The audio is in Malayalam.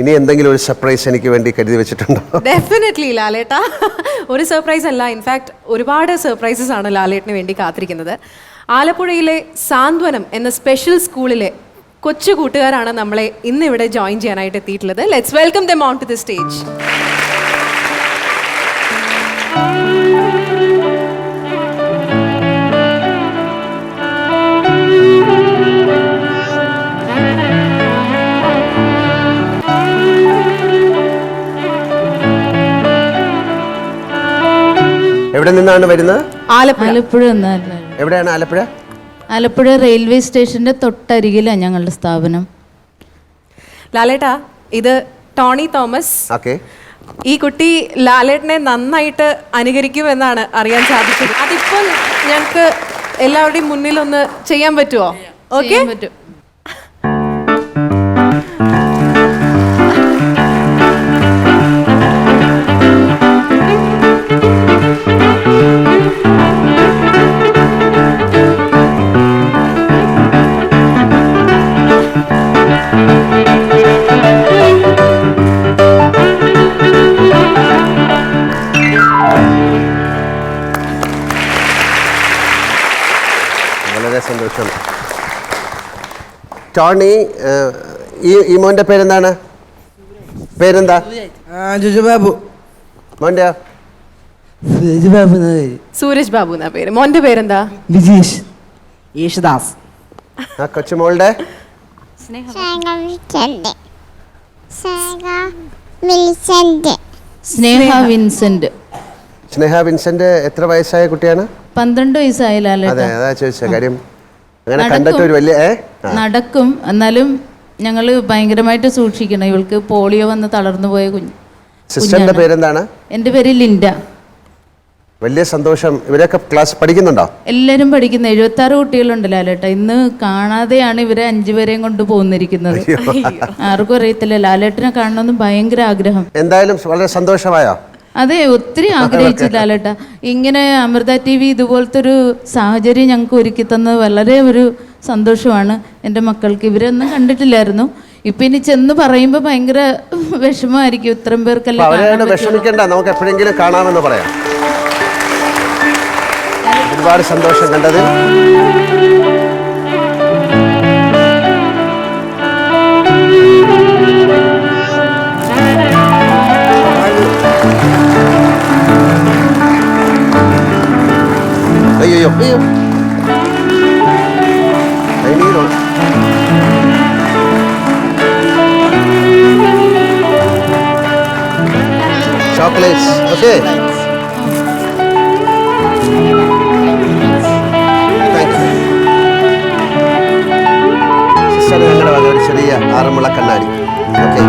ഇനി എന്തെങ്കിലും ഒരു സർപ്രൈസ് എനിക്ക് വേണ്ടി കരുതി വെച്ചിട്ടുണ്ടോ? ഡെഫിനറ്റ്ലി ലാലേട്ട. ഒരു സർപ്രൈസ് അല്ല. ഇൻഫാക്ട് ഒരുപാട് സർപ്രൈസസ് ആണ് ലാലേട്ടിന് വേണ്ടി കാത്തിരിക്കുന്നത്. ആലപ്പുഴയിലെ സാന്ത്വനം എന്ന സ്പെഷ്യൽ സ്കൂളിലെ കൊച്ചു കൂട്ടുകാരാണ് നമ്മളെ ഇന്ന് ഇവിടെ ജോയിൻ ചെയ്യാനായിട്ട് എത്തിയിട്ടുള്ളത്. Let's welcome them on to the stage എവിടെ നിന്നാണ് വരുന്നത്? ആലപ്പുഴ. എവിടെയാണ് ആലപ്പുഴ? ആലപ്പുഴ റെയിൽവേ സ്റ്റേഷന്റെ തൊട്ടരികിലാണ് ഞങ്ങളുടെ സ്ഥാപനം. ലാലേട്ടാ ഇത് ടോണി തോമസ്. ഓക്കെ. ഈ കുട്ടി ലാലേട്ടനെ നന്നായിട്ട് അനുകരിക്കുമെന്നാണ് അറിയാൻ സാധിച്ചത്. അതിപ്പോൾ ഞങ്ങൾക്ക് എല്ലാവരുടെയും മുന്നിൽ ഒന്ന് ചെയ്യാൻ പറ്റുമോ ഓക്കെ? ചെയ്യാൻ പറ്റും. വളരെ സന്തോഷം. ടോണി ഈ ഈ മോന്റെ പേരെന്താണ്? പേരെന്താ? ജുജു ബാബു. മോന്റെ? ജുജുബാബു എന്ന പേര്. സൂരജ് ബാബു എന്നാ പേര്. മോന്റെ പേരെന്താ? വിജീഷ്. യേശുദാസ്. ആ കൊച്ചുമോളുടെ? സ്നേഹ വിൻസെന്റ് സ്നേഹ വിൻസെന്റ് എത്ര വയസ്സായ കുട്ടിയാണ്? പന്ത്രണ്ട് വയസ്സായ അതെ അതാ ചോദിച്ച കാര്യം അങ്ങനെ നടക്കും. കണ്ടിട്ട് ഒരു വലിയ നടക്കും. എന്നാലും ഞങ്ങൾ ഭയങ്കരമായിട്ട് സൂക്ഷിക്കണം. ഇവൾക്ക് പോളിയോ വന്ന് തളർന്നു പോയ കുഞ്ഞ് സിസ്റ്ററിന്റെ പേരെന്താണ്? എന്റെ പേര് ലിൻഡ. വലിയ സന്തോഷം. ഇവരൊക്കെ ക്ലാസ് പഠിക്കുന്നുണ്ടോ? എല്ലാരും പഠിക്കുന്ന. എഴുപത്തി ആറ് കുട്ടികളുണ്ട് ലാലേട്ട. ഇന്ന് കാണാതെയാണ് ഇവരെ അഞ്ചുപേരെയും കൊണ്ട് പോകുന്നിരിക്കുന്നത് ആർക്കും അറിയത്തില്ല. ലാലേട്ടനെ കാണണമെന്ന് ഭയങ്കര ആഗ്രഹം. എന്തായാലും വളരെ സന്തോഷമായോ? അതെ ഒത്തിരി ആഗ്രഹിച്ചു ഇങ്ങനെ അമൃത ടി വി ഇതുപോലത്തെ ഒരു സാഹചര്യം ഞങ്ങൾക്ക് ഒരുക്കി തന്നത് വളരെ ഒരു സന്തോഷമാണ് എന്റെ മക്കൾക്ക്. ഇവരൊന്നും കണ്ടിട്ടില്ലായിരുന്നു. ഇപ്പൊ ഇനി ചെന്ന് പറയുമ്പോ ഭയങ്കര വിഷമമായിരിക്കും ഇത്രയും പേർക്കെല്ലാം. വിഷമിക്കണ്ട നമുക്ക് എപ്പോഴെങ്കിലും കാണാമെന്ന് പറയാം. ഒരുപാട് സന്തോഷം കണ്ടതിൽ. അയ്യോ അതിനീരോ chocolates okay thank you sister ഞങ്ങളുടെ വക ഒരു ചെറിയ ആറന്മുള കണ്ണാടി ഓക്കെ.